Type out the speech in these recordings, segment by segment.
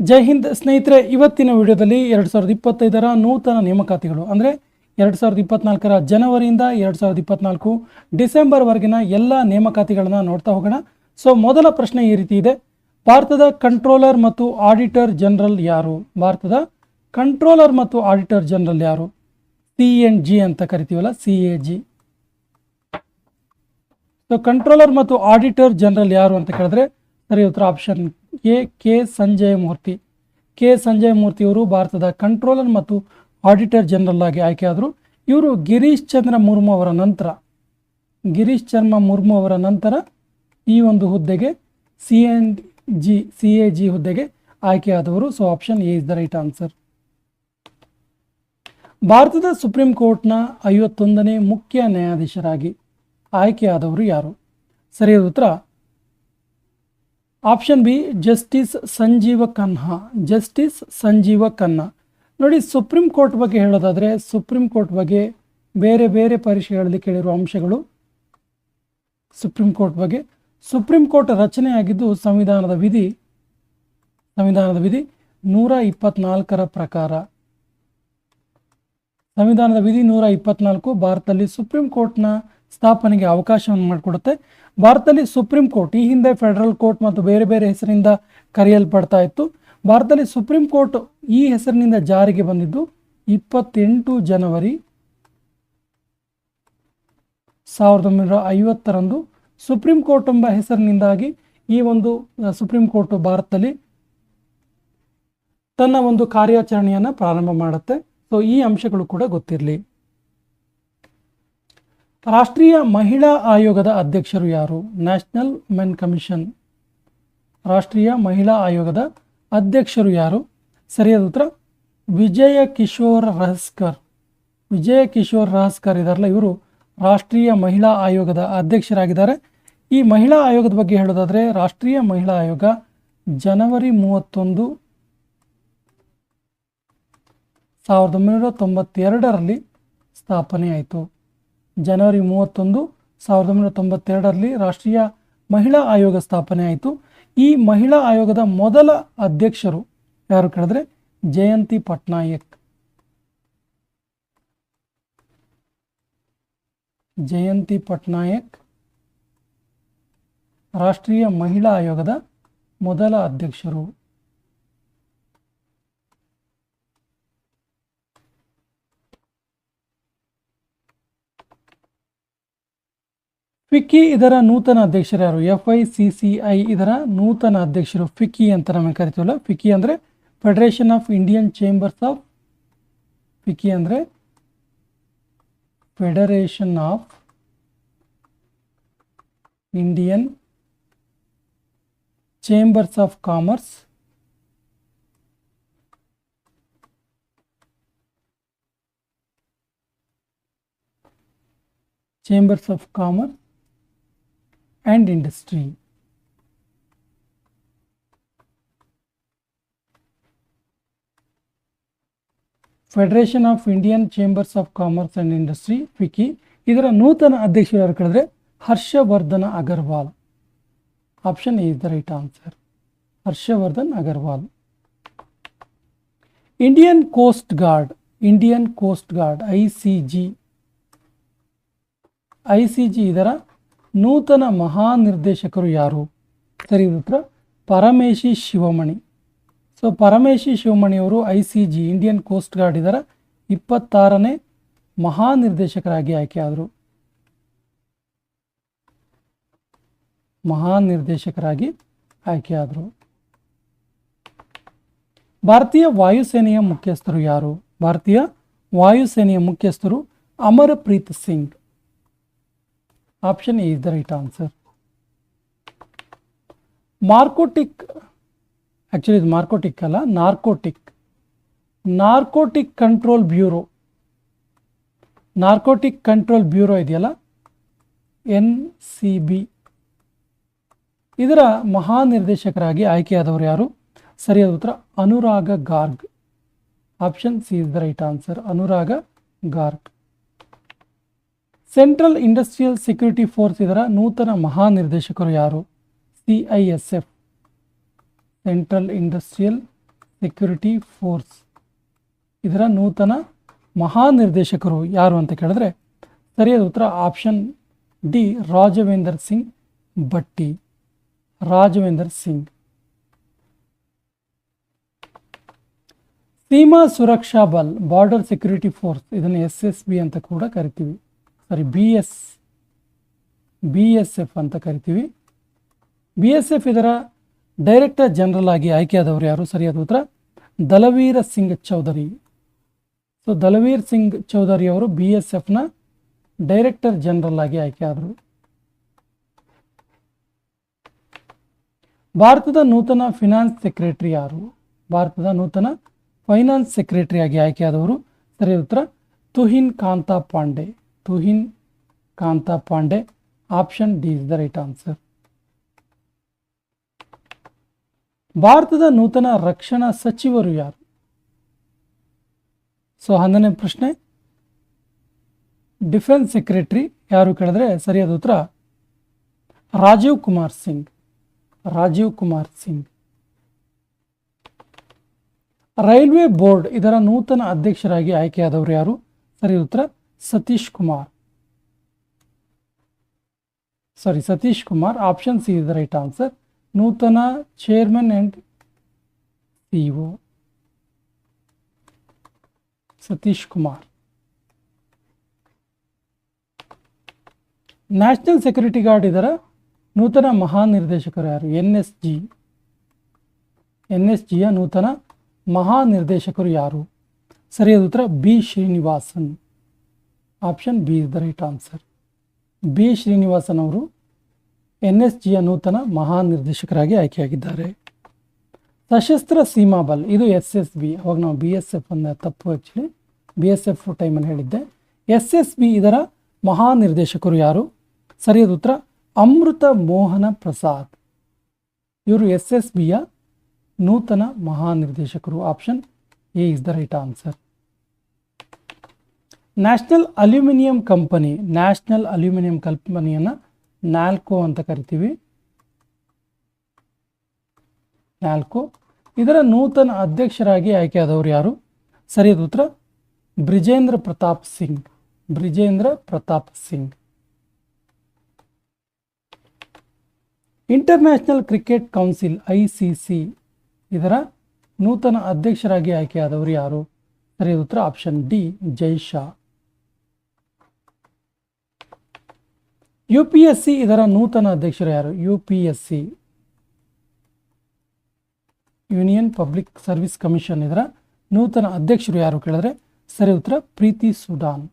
ಜೈ ಹಿಂದ್ ಸ್ನೇಹಿತರೆ, ಇವತ್ತಿನ ವಿಡಿಯೋದಲ್ಲಿ ಎರಡು ಸಾವಿರದ ಇಪ್ಪತ್ತೈದರ ನೂತನ ನೇಮಕಾತಿಗಳು. ಅಂದರೆ ಎರಡು ಸಾವಿರದ ಇಪ್ಪತ್ನಾಲ್ಕರ ಜನವರಿಯಿಂದ ಎರಡು ಸಾವಿರದ ಇಪ್ಪತ್ನಾಲ್ಕು ಡಿಸೆಂಬರ್ವರೆಗಿನ ಎಲ್ಲ ನೇಮಕಾತಿಗಳನ್ನು ನೋಡ್ತಾ ಹೋಗೋಣ. ಸೊ, ಮೊದಲ ಪ್ರಶ್ನೆ ಈ ರೀತಿ ಇದೆ. ಭಾರತದ ಕಂಟ್ರೋಲರ್ ಮತ್ತು ಆಡಿಟರ್ ಜನರಲ್ ಯಾರು? ಭಾರತದ ಕಂಟ್ರೋಲರ್ ಮತ್ತು ಆಡಿಟರ್ ಜನರಲ್ ಯಾರು? ಸಿ ಎನ್ ಜಿ ಅಂತ ಕರಿತೀವಲ್ಲ, C A G. So, controller ಮತ್ತು ಆಡಿಟರ್ ಜನರಲ್ ಯಾರು ಅಂತ ಕೇಳಿದ್ರೆ ಸರಿ ಉತ್ತರ option A K Sanjaya Murthy. K Sanjay Murthy ಇವರು ಭಾರತದ ಕಂಟ್ರೋಲರ್ ಮತ್ತು ಆಡಿಟರ್ ಜನರಲ್ ಆಗಿ ಆಯ್ಕೆಯಾದರು. ಇವರು ಗಿರೀಶ್ ಚಂದ್ರ ಮುರ್ಮು ಅವರ ನಂತರ. ಗಿರೀಶ್ ಚಂದ್ರ ಮುರ್ಮು ಅವರ ನಂತರ ಈ ಒಂದು ಹುದ್ದೆಗೆ C N G C A G ಹುದ್ದೆಗೆ ಆಯ್ಕೆಯಾದವರು. So option A is the right answer ಭಾರತದ ಸುಪ್ರೀಂ ಕೋರ್ಟ್ನ ಐವತ್ತೊಂದನೇ ಮುಖ್ಯ ನ್ಯಾಯಾಧೀಶರಾಗಿ ಆಯ್ಕೆಯಾದವರು ಯಾರು? ಸರಿಯಾದ ಉತ್ತರ option B, justice Sanjeeva Kanha justice Sanjeeva Khanna. ನೋಡಿ, ಸುಪ್ರೀಂ ಕೋರ್ಟ್ ಬಗ್ಗೆ ಹೇಳೋದಾದರೆ, ಸುಪ್ರೀಂ ಕೋರ್ಟ್ ಬಗ್ಗೆ ಬೇರೆ ಬೇರೆ ಪರೀಕ್ಷೆಗಳಲ್ಲಿ ಕೇಳಿರುವ ಅಂಶಗಳು. ಸುಪ್ರೀಂ ಕೋರ್ಟ್ ಬಗ್ಗೆ. ಸುಪ್ರೀಂ ಕೋರ್ಟ್ ರಚನೆಯಾಗಿದ್ದು ಸಂವಿಧಾನದ ವಿಧಿ ಸಂವಿಧಾನದ ವಿಧಿ ನೂರ ಇಪ್ಪತ್ನಾಲ್ಕರ ಪ್ರಕಾರ. ಸಂವಿಧಾನದ ವಿಧಿ ನೂರ ಇಪ್ಪತ್ನಾಲ್ಕು, ಭಾರತದಲ್ಲಿ ಸುಪ್ರೀಂ ಕೋರ್ಟ್ನ ಸ್ಥಾಪನೆಗೆ ಅವಕಾಶವನ್ನು ಮಾಡಿಕೊಡುತ್ತೆ. ಭಾರತದಲ್ಲಿ ಸುಪ್ರೀಂ ಕೋರ್ಟ್, ಈ ಹಿಂದೆ ಫೆಡರಲ್ ಕೋರ್ಟ್ ಮತ್ತು ಬೇರೆ ಬೇರೆ ಹೆಸರಿಂದ ಕರೆಯಲ್ಪಡ್ತಾ ಇತ್ತು. ಭಾರತದಲ್ಲಿ ಸುಪ್ರೀಂ ಕೋರ್ಟ್ ಈ ಹೆಸರಿನಿಂದ ಜಾರಿಗೆ ಬಂದಿದ್ದು ಇಪ್ಪತ್ತೆಂಟು ಜನವರಿ ಸಾವಿರದ ಒಂಬೈನೂರ ಐವತ್ತರಂದು. ಸುಪ್ರೀಂ ಕೋರ್ಟ್ ಎಂಬ ಹೆಸರಿನಿಂದಾಗಿ ಈ ಒಂದು ಸುಪ್ರೀಂ ಕೋರ್ಟ್ ಭಾರತದಲ್ಲಿ ತನ್ನ ಒಂದು ಕಾರ್ಯಾಚರಣೆಯನ್ನು ಪ್ರಾರಂಭ ಮಾಡುತ್ತೆ. ಸೊ ಈ ಅಂಶಗಳು ಕೂಡ ಗೊತ್ತಿರಲಿ. ರಾಷ್ಟ್ರೀಯ ಮಹಿಳಾ ಆಯೋಗದ ಅಧ್ಯಕ್ಷರು ಯಾರು? ನ್ಯಾಷನಲ್ ಮೆನ್ ಕಮಿಷನ್ ರಾಷ್ಟ್ರೀಯ ಮಹಿಳಾ ಆಯೋಗದ ಅಧ್ಯಕ್ಷರು ಯಾರು? ಸರಿಯಾದ ಉತ್ತರ, ವಿಜಯ ಕಿಶೋರ್ ರಹಸ್ಕರ್. ವಿಜಯ ಕಿಶೋರ್ ರಹಸ್ಕರ್ ಇದಾರಲ್ಲ, ಇವರು ರಾಷ್ಟ್ರೀಯ ಮಹಿಳಾ ಆಯೋಗದ ಅಧ್ಯಕ್ಷರಾಗಿದ್ದಾರೆ. ಈ ಮಹಿಳಾ ಆಯೋಗದ ಬಗ್ಗೆ ಹೇಳೋದಾದರೆ, ರಾಷ್ಟ್ರೀಯ ಮಹಿಳಾ ಆಯೋಗ ಜನವರಿ ಮೂವತ್ತೊಂದು ಸಾವಿರದ ಒಂಬೈನೂರ ತೊಂಬತ್ತೆರಡರಲ್ಲಿ ಸ್ಥಾಪನೆ ಆಯಿತು ಜನವರಿ ಮೂವತ್ತೊಂದು ಸಾವಿರದ ಒಂಬೈನೂರ ತೊಂಬತ್ತೆರಡರಲ್ಲಿ ರಾಷ್ಟ್ರೀಯ ಮಹಿಳಾ ಆಯೋಗ ಸ್ಥಾಪನೆ ಆಯಿತು. ಈ ಮಹಿಳಾ ಆಯೋಗದ ಮೊದಲ ಅಧ್ಯಕ್ಷರು ಯಾರು ಕೇಳಿದ್ರೆ? ಜಯಂತಿ ಪಟ್ನಾಯಕ್. ಜಯಂತಿ ಪಟ್ನಾಯಕ್ ರಾಷ್ಟ್ರೀಯ ಮಹಿಳಾ ಆಯೋಗದ ಮೊದಲ ಅಧ್ಯಕ್ಷರು. ಫಿಕ್ಕಿ ಇದರ ನೂತನ ಅಧ್ಯಕ್ಷರು ಯಾರು? F I C C I ಇದರ ನೂತನ ಅಧ್ಯಕ್ಷರು ಫಿಕ್ಕಿ ಅಂತ ನಮಗೆ ಕರಿತೀವಲ್ಲ? ಫಿಕ್ಕಿ ಅಂದರೆ federation of Indian chambers of FICCI ಅಂದರೆ federation of Indian chambers of commerce chambers of commerce and industry. Federation of Indian chambers of commerce and industry FICCI ಇದರ ನೂತನ ಅಧ್ಯಕ್ಷರು ಯಾರು ಕೇಳಿದ್ರೆ Harshavardhan Agarwal. Option is the right answer Harshavardhan Agarwal. Indian coast guard Indian coast guard I C G I C G ಇದರ ನೂತನ ಮಹಾನಿರ್ದೇಶಕರು ಯಾರು? ಸರಿ ಉತ್ತರ Parameshi Sivamani. So Parameshi ಶಿವಮಣಿಯವರು I C G Indian coast guard ಇದರ ಇಪ್ಪತ್ತಾರನೇ ಮಹಾನಿರ್ದೇಶಕರಾಗಿ ಆಯ್ಕೆಯಾದರು ಮಹಾನಿರ್ದೇಶಕರಾಗಿ ಆಯ್ಕೆಯಾದರು ಭಾರತೀಯ ವಾಯುಸೇನೆಯ ಮುಖ್ಯಸ್ಥರು ಯಾರು? ಭಾರತೀಯ ವಾಯುಸೇನೆಯ ಮುಖ್ಯಸ್ಥರು Amarpreet Singh. Option A is the right answer marcotic actually ಇದು ಮಾರ್ಕೋಟಿಕ್ ಅಲ್ಲ narcotic narcotic control bureau narcotic control bureau ಇದೆಯಲ್ಲ? ಎನ್ ಸಿ ಬಿ ಇದರ ಮಹಾನಿರ್ದೇಶಕರಾಗಿ ಆಯ್ಕೆಯಾದವರು ಯಾರು? ಸರಿಯಾದ ಉತ್ತರ, Anuraga Garg. Option C is the right answer Anuraga Garg. Central industrial security force ಇದರ ನೂತನ ಮಹಾನಿರ್ದೇಶಕರು ಯಾರು? C I S F central industrial security force ಇದರ ನೂತನ ಮಹಾನಿರ್ದೇಶಕರು ಯಾರು ಅಂತ ಕೇಳಿದ್ರೆ ಸರಿಯಾದ ಉತ್ತರ option D Rajavendar Singh Bhatti. Rajavendar Singh. Seema Suraksha Bal border security force ಇದನ್ನು ಎಸ್ ಎಸ್ ಬಿ ಅಂತ ಕೂಡ ಕರಿತೀವಿ. Sorry B S B S F ಅಂತ ಕರಿತೀವಿ. ಬಿ ಎಸ್ ಎಫ್ ಇದರ ಡೈರೆಕ್ಟರ್ ಜನರಲ್ ಆಗಿ ಆಯ್ಕೆಯಾದವರು ಯಾರು? ಸರಿಯಾದ ಉತ್ತರ, ದಲವೀರ ಸಿಂಗ್ ಚೌಧರಿ. ಸೊ ದಲವೀರ್ ಸಿಂಗ್ ಚೌಧರಿ ಅವರು ಬಿ ಎಸ್ ಎಫ್ನ ಡೈರೆಕ್ಟರ್ ಜನರಲ್ ಆಗಿ ಆಯ್ಕೆಯಾದರು. ಭಾರತದ ನೂತನ ಫಿನಾನ್ಸ್ ಸೆಕ್ರೆಟರಿ ಯಾರು? ಭಾರತದ ನೂತನ ಫೈನಾನ್ಸ್ ಸೆಕ್ರೆಟರಿ ಆಗಿ ಆಯ್ಕೆಯಾದವರು. ಸರಿಯಾದ ಉತ್ತರ, Tuhin Kanta Pandey. Tuhin Kanta Pandey, option D is the right answer. ಭಾರತದ ನೂತನ ರಕ್ಷಣಾ ಸಚಿವರು ಯಾರು? ಸೊ, ಹನ್ನೊಂದನೇ ಪ್ರಶ್ನೆ. ಡಿಫೆನ್ಸ್ ಸೆಕ್ರೆಟರಿ ಯಾರು ಕೇಳಿದ್ರೆ ಸರಿಯಾದ ಉತ್ತರ, ರಾಜೀವ್ ಕುಮಾರ್ ಸಿಂಗ್. ರಾಜೀವ್ ಕುಮಾರ್ ಸಿಂಗ್. ರೈಲ್ವೆ ಬೋರ್ಡ್ ಇದರ ನೂತನ ಅಧ್ಯಕ್ಷರಾಗಿ ಆಯ್ಕೆಯಾದವರು ಯಾರು? ಸರಿಯಾದ ಉತ್ತರ Satish Kumar. Sorry Satish Kumar option C is the right answer ನೂತನ chairman and CEO Satish Kumar. National security guard ಇದರ ನೂತನ ಮಹಾನಿರ್ದೇಶಕರು ಯಾರು? N S G N S ಜಿಯ ನೂತನ ಮಹಾನಿರ್ದೇಶಕರು ಯಾರು? ಸರಿಯಾದ ಉತ್ತರ B Srinivasan. Option B is the right answer. B Srinivasan ಅವರು ಎನ್ ಎಸ್ ಜಿಯ ನೂತನ ಮಹಾನಿರ್ದೇಶಕರಾಗಿ ಆಯ್ಕೆಯಾಗಿದ್ದಾರೆ. ಸಶಸ್ತ್ರ ಸೀಮಾ ಬಲ್, ಇದು ಎಸ್ ಎಸ್ ಬಿ ಅವಾಗ ನಾವು ಬಿ ಎಸ್ ಎಫ್ ಅನ್ನ ತಪ್ಪು ಆ್ಯಕ್ಚುಲಿ ಬಿ ಎಸ್ ಎಫ್ ಟೈಮಲ್ಲಿ ಹೇಳಿದ್ದೆ. ಎಸ್ ಎಸ್ ಬಿ ಇದರ ಮಹಾನಿರ್ದೇಶಕರು ಯಾರು? ಸರಿಯಾದ ಉತ್ತರ, ಅಮೃತ ಮೋಹನ ಪ್ರಸಾದ್. ಇವರು ಎಸ್ ಎಸ್ ಬಿಯ ನೂತನ ಮಹಾನಿರ್ದೇಶಕರು, option A is the right answer. National aluminium company, national aluminium ಕಂಪನಿಯನ್ನು ನಾಲ್ಕು ಅಂತ ಕರಿತೀವಿ. ನಾಲ್ಕು. ಇದರ ನೂತನ ಅಧ್ಯಕ್ಷರಾಗಿ ಆಯ್ಕೆಯಾದವರು ಯಾರು? ಸರಿಯಾದ ಉತ್ತರ. Brijendra Pratap Singh. Brijendra Pratap Singh. International cricket council, I C C. ಇದರ ನೂತನ ಅಧ್ಯಕ್ಷರಾಗಿ ಆಯ್ಕೆಯಾದವರು ಯಾರು? ಸರಿಯಾದ ಉತ್ತರ. Option D, Jay Shah. U P S C ಇದರ ನೂತನ ಅಧ್ಯಕ್ಷರು ಯಾರು? U P S C union public service commission ಇದರ ನೂತನ ಅಧ್ಯಕ್ಷರು ಯಾರು ಕೇಳಿದ್ರೆ? ಸರಿ ಉತ್ತರ, ಪ್ರೀತಿ ಸುಡಾನ್.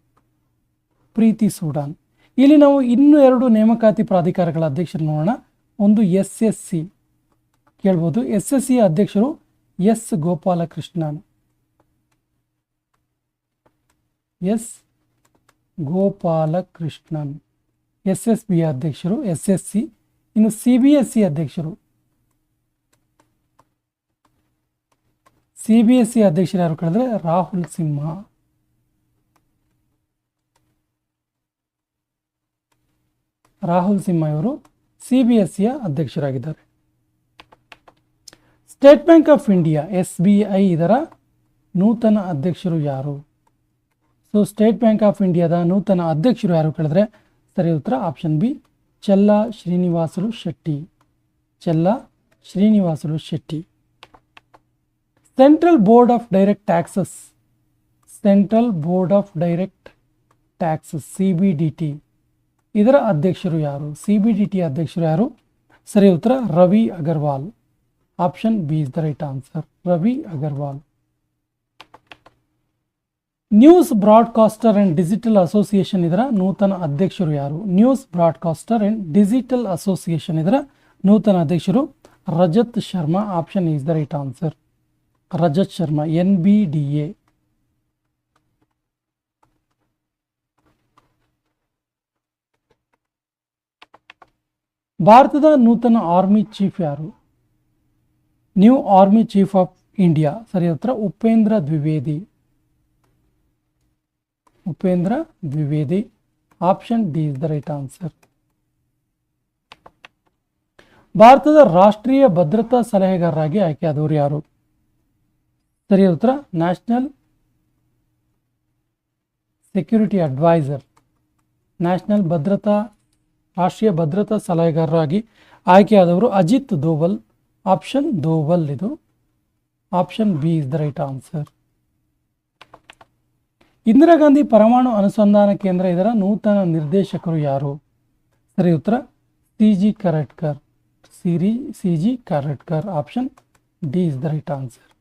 ಪ್ರೀತಿ ಸುಡಾನ್. ಇಲ್ಲಿ ನಾವು ಇನ್ನೂ ಎರಡು ನೇಮಕಾತಿ ಪ್ರಾಧಿಕಾರಗಳ ಅಧ್ಯಕ್ಷರು ನೋಡೋಣ. ಒಂದು ಎಸ್ ಎಸ್ ಸಿ ಕೇಳ್ಬೋದು. ಎಸ್ ಎಸ್ ಸಿ ಅಧ್ಯಕ್ಷರು S Gopalakrishnan. S Gopalakrishnan. S S B ಅಧ್ಯಕ್ಷರು ಎಸ್ ಎಸ್ ಸಿ ಇನ್ನು ಸಿ ಬಿ ಎಸ್ ಸಿ ಅಧ್ಯಕ್ಷರು. ಸಿ ಬಿ ಎಸ್ ಸಿ ಅಧ್ಯಕ್ಷರು ಯಾರು ಕೇಳಿದ್ರೆ ರಾಹುಲ್ ಸಿಂಹ. ರಾಹುಲ್ ಸಿಂಹ ಇವರು ಸಿ ಬಿ ಎಸ್ ಸಿಯ ಅಧ್ಯಕ್ಷರಾಗಿದ್ದಾರೆ. State Bank of India S B I ಇದರ ನೂತನ ಅಧ್ಯಕ್ಷರು ಯಾರು? ಸೊ, ಸ್ಟೇಟ್ ಬ್ಯಾಂಕ್ ಆಫ್ ಇಂಡಿಯಾದ ನೂತನ ಅಧ್ಯಕ್ಷರು ಯಾರು ಕೇಳಿದ್ರೆ ಸರಿ ಉತ್ತರ option B Challa Srinivasulu Setty. Challa Srinivasulu Setty. Central board of direct taxes central board of direct taxes C B D T ಇದರ ಅಧ್ಯಕ್ಷರು ಯಾರು? ಸಿ ಬಿ ಡಿ ಟಿ ಅಧ್ಯಕ್ಷರು ಯಾರು? ಸರಿ ಉತ್ತರ, Ravi Agarwal. Option B is the right answer Ravi Agarwal. News broadcaster and digital association ಇದರ ನೂತನ ಅಧ್ಯಕ್ಷರು ಯಾರು news broadcaster and digital association ಇದರ ನೂತನ ಅಧ್ಯಕ್ಷರು Rajat Sharma option is the right answer Rajat Sharma N B D A ಭಾರತದ ನೂತನ army chief ಯಾರು new army chief of India ಸರಿ ಉತ್ತರ Upendra Dwivedi Upendra Dwivedi. Option D is the right answer ಭಾರತದ ರಾಷ್ಟ್ರೀಯ ಭದ್ರತಾ ಸಲಹೆಗಾರರಾಗಿ ಆಯ್ಕೆಯಾದವರು ಯಾರು? ಸರಿಯಾದ ಉತ್ತರ ನ್ಯಾಷನಲ್ ಸೆಕ್ಯೂರಿಟಿ ಅಡ್ವೈಸರ್ ನ್ಯಾಷನಲ್ ಭದ್ರತಾ, ರಾಷ್ಟ್ರೀಯ ಭದ್ರತಾ ಸಲಹೆಗಾರರಾಗಿ ಆಯ್ಕೆಯಾದವರು ಅಜಿತ್ ದೋವಲ್. ಆಪ್ಷನ್ ದೋವಲ್ ಇದು. Option B is the right answer Indira Gandhi ಪರಮಾಣು ಅನುಸಂಧಾನ ಕೇಂದ್ರ ಇದರ ನೂತನ ನಿರ್ದೇಶಕರು ಯಾರು? ಸರಿ, ಉತ್ತರ. C G Karatkar. Siri, C G Karatkar. Option D is the right answer.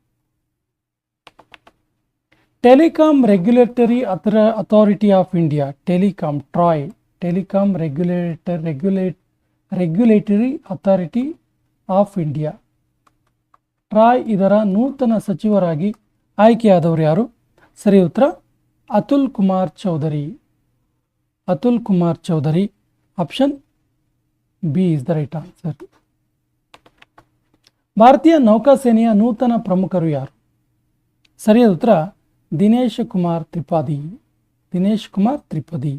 Telecom regulatory author, authority of India, telecom TRAI. Telecom regulator regulate, regulatory authority of India. TRAI ಇದರ ನೂತನ ಸಚಿವರಾಗಿ ಆಯ್ಕೆಯಾದವರು ಯಾರು? ಸರಿ, ಉತ್ತರ. Atul Kumar Chaudhary. Atul Kumar Chaudhary option B is the right answer ಭಾರತೀಯ ನೌಕಾಸೇನೆಯ ನೂತನ ಪ್ರಮುಖರು ಯಾರು? ಸರಿಯಾದ ಉತ್ತರ, ದಿನೇಶ್ ಕುಮಾರ್ ತ್ರಿಪಾದಿ ದಿನೇಶ್ ಕುಮಾರ್ ತ್ರಿಪಾದಿ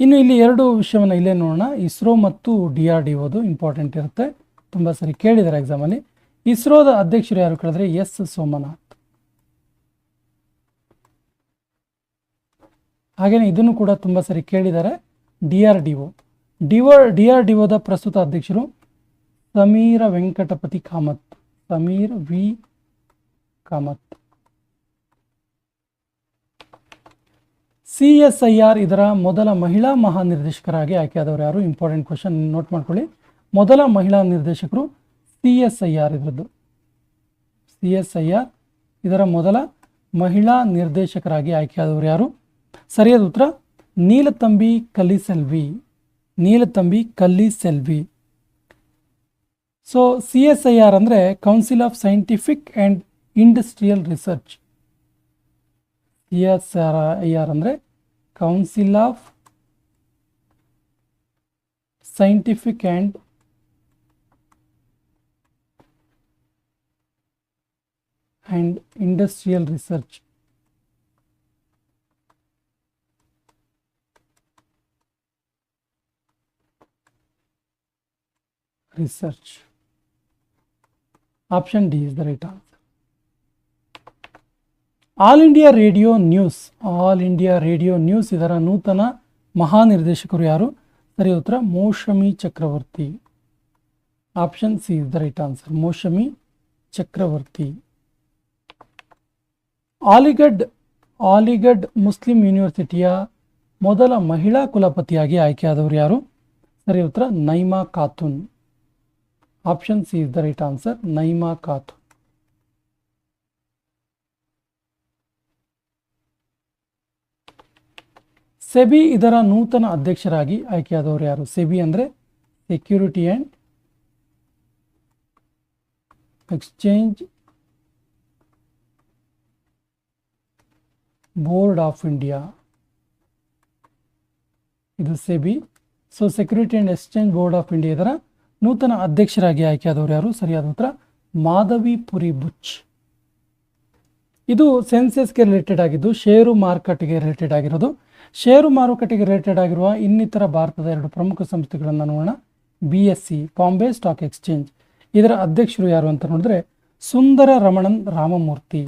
ಇನ್ನು ಇಲ್ಲಿ ಎರಡು ವಿಷಯವನ್ನು ಇಲ್ಲೇ ನೋಡೋಣ. ಇಸ್ರೋ ಮತ್ತು ಡಿ ಆರ್ ಡಿ ಓದು ಇಂಪಾರ್ಟೆಂಟ್ ಇರುತ್ತೆ. ತುಂಬ ಸರಿ ಕೇಳಿದ್ದಾರೆ ಎಕ್ಸಾಮಲ್ಲಿ ಇಸ್ರೋದ ಅಧ್ಯಕ್ಷರು ಯಾರು ಕೇಳಿದ್ರೆ ಎಸ್ ಸೋಮನಾಥ್. ಹಾಗೆಯೇ ಇದನ್ನು ಕೂಡ ತುಂಬ ಸರಿ ಕೇಳಿದ್ದಾರೆ D R D O, D R D ಒದ ಪ್ರಸ್ತುತ ಅಧ್ಯಕ್ಷರು Sameer Venkatapathi Kamat. Sameer V. Kamat. C S I R ಇದರ ಮೊದಲ ಮಹಿಳಾ ಮಹಾನಿರ್ದೇಶಕರಾಗಿ ಆಯ್ಕೆಯಾದವರು ಯಾರು? ಇಂಪಾರ್ಟೆಂಟ್ ಕ್ವಶನ್ ನೋಟ್ ಮಾಡ್ಕೊಳ್ಳಿ. ಮೊದಲ ಮಹಿಳಾ ನಿರ್ದೇಶಕರು ಸಿ ಎಸ್ ಐ ಆರ್ ಇದರದ್ದು. ಸಿ ಎಸ್ ಐ ಆರ್ ಇದರ ಮೊದಲ ಮಹಿಳಾ ನಿರ್ದೇಶಕರಾಗಿ ಆಯ್ಕೆಯಾದವರು ಯಾರು? ಸರಿಯಾದ ಉತ್ತರ, Neelathambi Kalaiselvi. Neelathambi Kalaiselvi. So C S I R ಅಂದರೆ council of scientific and industrial research C S R I R ಅಂದರೆ council of scientific and and industrial research research option D is the right answer all India radio news all India radio news ಇದರ ನೂತನ ಮಹಾನಿರ್ದೇಶಕರು ಯಾರು ಸರಿ ಉತ್ತರ Moushumi Chakravarti option C is the right answer Moushumi Chakravarti Aligarh Aligarh Muslim ಯೂನಿವರ್ಸಿಟಿಯ ಮೊದಲ ಮಹಿಳಾ ಕುಲಪತಿಯಾಗಿ ಆಯ್ಕೆಯಾದವರು ಯಾರು? ಸರಿ, ಉತ್ತರ, Naima Khatoon. Option C is the right answer, Naima Khatoon. SEBI ಇದರ ನೂತನ ಅಧ್ಯಕ್ಷರಾಗಿ ಆಯ್ಕೆಯಾದವರು ಯಾರು? ಸೆಬಿ ಅಂದರೆ security and exchange board of India ಇದು SEBI so security and exchange board of India ಇದರ ನೂತನ ಅಧ್ಯಕ್ಷರಾಗಿ ಆಯ್ಕೆಯಾದವರು ಯಾರು? ಸರಿಯಾದ ಉತ್ತರ, ಮಾಧವಿ ಪುರಿ ಬುಚ್. ಇದು ಸೆನ್ಸೆಸ್ಗೆ ರಿಲೇಟೆಡ್ ಆಗಿದ್ದು ಷೇರು ಮಾರುಕಟ್ಟೆಗೆ ರಿಲೇಟೆಡ್ ಆಗಿರೋದು. ಷೇರು ಮಾರುಕಟ್ಟೆಗೆ ರಿಲೇಟೆಡ್ ಆಗಿರುವ ಇನ್ನಿತರ ಭಾರತದ ಎರಡು ಪ್ರಮುಖ ಸಂಸ್ಥೆಗಳನ್ನು ನೋಡೋಣ. B S C Bombay stock exchange ಇದರ ಅಧ್ಯಕ್ಷರು ಯಾರು ಅಂತ ನೋಡಿದ್ರೆ ಸುಂದರ ರಮಣನ್ ರಾಮಮೂರ್ತಿ.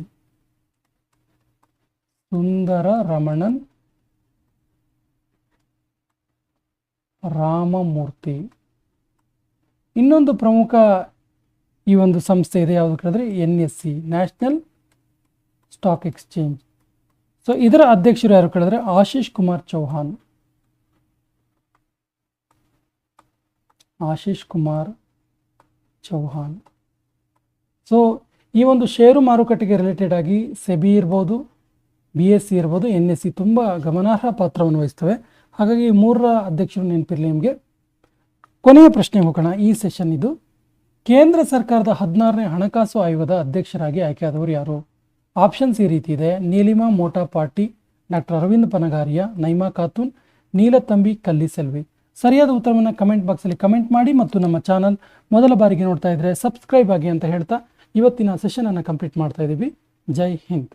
ಸುಂದರ ರಮಣನ್ ರಾಮಮೂರ್ತಿ. ಇನ್ನೊಂದು ಪ್ರಮುಖ ಈ ಒಂದು ಸಂಸ್ಥೆ ಇದೆ, ಯಾವುದು ಕೇಳಿದ್ರೆ N S C national stock exchange so ಇದರ ಅಧ್ಯಕ್ಷರು ಯಾರು ಕೇಳಿದ್ರೆ ಆಶೀಶ್ ಕುಮಾರ್ ಚೌಹಾನ್ ಆಶೀಶ್ ಕುಮಾರ್ ಚೌಹಾನ್ ಸೊ ಈ ಒಂದು ಷೇರು ಮಾರುಕಟ್ಟೆಗೆ ರಿಲೇಟೆಡ್ ಆಗಿ ಸೆಬಿ ಇರ್ಬೋದು ಬಿ ಎಸ್ ಸಿ ಇರ್ಬೋದು ಎನ್ ಎಸ್ ಸಿ ತುಂಬ ಗಮನಾರ್ಹ ಪಾತ್ರವನ್ನು ವಹಿಸ್ತವೆ. ಹಾಗಾಗಿ ಮೂರರ ಅಧ್ಯಕ್ಷರು ನೆನಪಿರಲಿ ನಿಮಗೆ. ಕೊನೆಯ ಪ್ರಶ್ನೆ ಹೋಗೋಣ. ಈ ಸೆಷನ್ ಇದು. ಕೇಂದ್ರ ಸರ್ಕಾರದ ಹದಿನಾರನೇ ಹಣಕಾಸು ಆಯೋಗದ ಅಧ್ಯಕ್ಷರಾಗಿ ಆಯ್ಕೆಯಾದವರು ಯಾರು? ಆಪ್ಷನ್ಸ್ ಈ ರೀತಿ ಇದೆ. ನೀಲಿಮಾ ಮೋಟಾ ಪಾಟಿ ಡಾಕ್ಟರ್ ಅರವಿಂದ್ ಪನಗಾರಿಯಾ, ನೈಮಾ ಖಾತೂನ್ ನೀಲತಂಬಿ ಕಲ್ಲಿಸೆಲ್ವಿ ಸರಿಯಾದ ಉತ್ತರವನ್ನು ಕಮೆಂಟ್ ಬಾಕ್ಸಲ್ಲಿ ಕಮೆಂಟ್ ಮಾಡಿ ಮತ್ತು ನಮ್ಮ ಚಾನಲ್ ಮೊದಲ ಬಾರಿಗೆ ನೋಡ್ತಾ ಇದ್ದರೆ ಸಬ್ಸ್ಕ್ರೈಬ್ ಆಗಿ ಅಂತ ಹೇಳ್ತಾ ಇವತ್ತಿನ ಸೆಷನನ್ನು ಕಂಪ್ಲೀಟ್ ಮಾಡ್ತಾ ಇದ್ದೀವಿ ಜೈ ಹಿಂದ್.